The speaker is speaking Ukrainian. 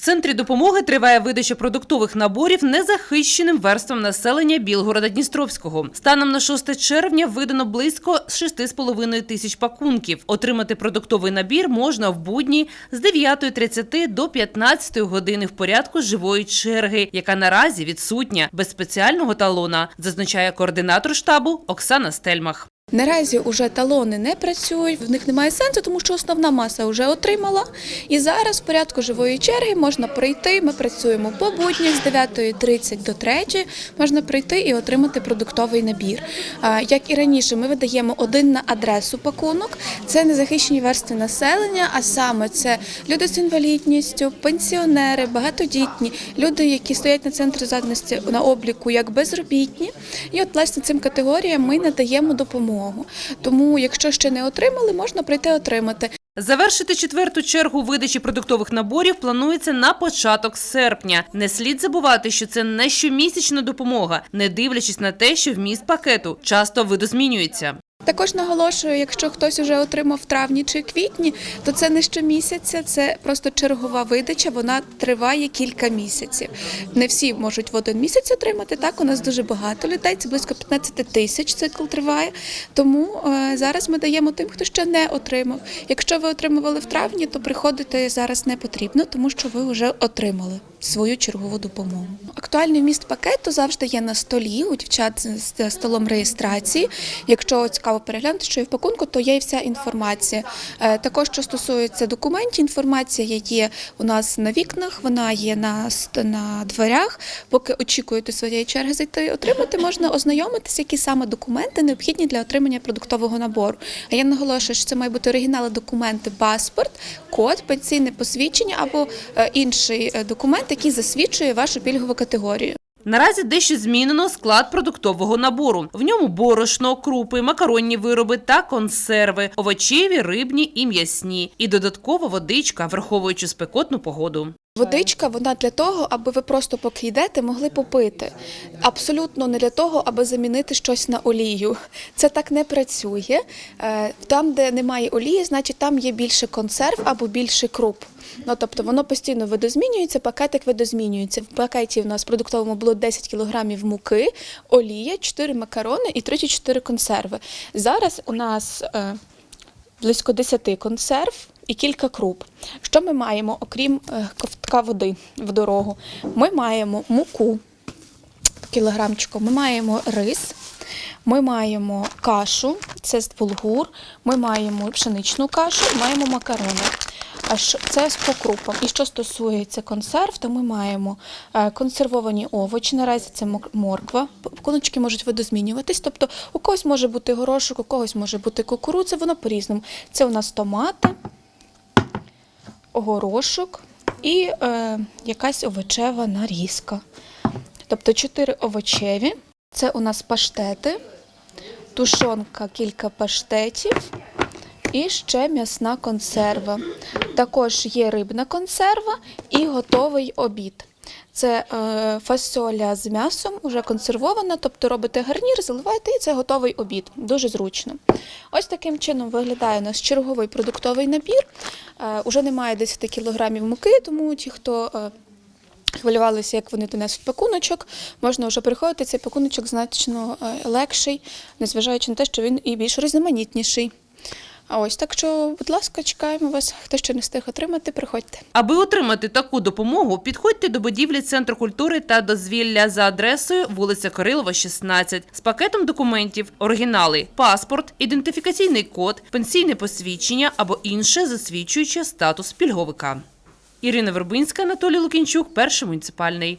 В центрі допомоги триває видача продуктових наборів незахищеним верствам населення Білгорода Дністровського. Станом на 6 червня видано близько 6,5 тисяч пакунків. Отримати продуктовий набір можна в будні з 9.30 до 15 години в порядку живої черги, яка наразі відсутня без спеціального талона, зазначає координатор штабу Оксана Стельмах. Наразі вже талони не працюють, в них немає сенсу, тому що основна маса вже отримала. І зараз в порядку живої черги можна прийти. Ми працюємо по буднях з 9.30 до 3 можна прийти і отримати продуктовий набір. Як і раніше, ми видаємо один на адресу пакунок. Це незахищені верстви населення, а саме це люди з інвалідністю, пенсіонери, багатодітні, люди, які стоять на центрі зайнятості на обліку як безробітні. І от власне цим категоріям ми надаємо допомогу. Тому, якщо ще не отримали, можна прийти отримати. Завершити четверту чергу видачі продуктових наборів планується на початок серпня. Не слід забувати, що це не щомісячна допомога, не дивлячись на те, що вміст пакету часто видозмінюється. Також наголошую, якщо хтось вже отримав в травні чи квітні, то це не щомісяця, це просто чергова видача. Вона триває кілька місяців. Не всі можуть в один місяць отримати. Так, у нас дуже багато людей, це близько 15 тисяч цикл триває. Тому е, зараз ми даємо тим, хто ще не отримав. Якщо ви отримували в травні, то приходити зараз не потрібно, тому що ви вже отримали свою чергову допомогу. Актуальний вміст пакету завжди є на столі у дівчат з столом реєстрації. Якщо цікаво переглянути, що є в пакунку, то є і вся інформація. Е, Також, що стосується документів, інформація є у нас на вікнах, вона є на, на дверях. Поки очікуєте своєї черги зайти отримати, можна ознайомитися, які саме документи необхідні для отримання продуктового набору. А я наголошую, що це мають бути оригінали документи, паспорт, код, пенсійне посвідчення або е, інший е, документ, який засвідчує вашу пільгову категорію. Наразі дещо змінено склад продуктового набору. В ньому борошно, крупи, макаронні вироби та консерви, овочеві, рибні і м'ясні. І додаткова водичка, враховуючи спекотну погоду. Водичка вона для того, аби ви просто поки йдете, могли попити. Абсолютно не для того, аби замінити щось на олію. Це так не працює. Е, Там, де немає олії, значить там є більше консерв або більше круп. Ну тобто воно постійно видозмінюється, пакетик видозмінюється. В пакеті в нас продуктовому було 10 кілограмів муки, олія, 4 макарони і 34 консерви. Зараз у нас е, близько 10 консерв і кілька круп. Що ми маємо, окрім е, ковтка води в дорогу? Ми маємо муку кілограмчиком, ми маємо рис, ми маємо кашу, це з булгур, ми маємо пшеничну кашу, маємо макарони. А що це по крупам. І що стосується консерв, то ми маємо е, консервовані овочі. Наразі це морква. Пакуночки можуть видозмінюватись. Тобто у когось може бути горошок, у когось може бути кукурудза, воно по-різному. Це у нас томати, горошок і е, якась овочева нарізка. Тобто чотири овочеві. Це у нас паштети, тушонка, кілька паштетів і ще м'ясна консерва. Також є рибна консерва і готовий обід. Це е, фасоля з м'ясом, вже консервована, тобто робите гарнір, заливаєте і це готовий обід. Дуже зручно. Ось таким чином виглядає у нас черговий продуктовий набір. Е, уже немає 10 кілограмів муки, тому ті, хто е, хвилювалися, як вони донесуть пакуночок, можна вже приходити. Цей пакуночок значно легший, незважаючи на те, що він і більш різноманітніший. А ось так що, будь ласка, чекаємо вас. Хто ще не встиг отримати, приходьте. Аби отримати таку допомогу, підходьте до будівлі Центру культури та дозвілля за адресою вулиця Кирилова, 16, з пакетом документів, оригінали, паспорт, ідентифікаційний код, пенсійне посвідчення або інше засвідчуюче статус пільговика. Ірина Вербинська, Анатолій Лукінчук, перший муніципальний.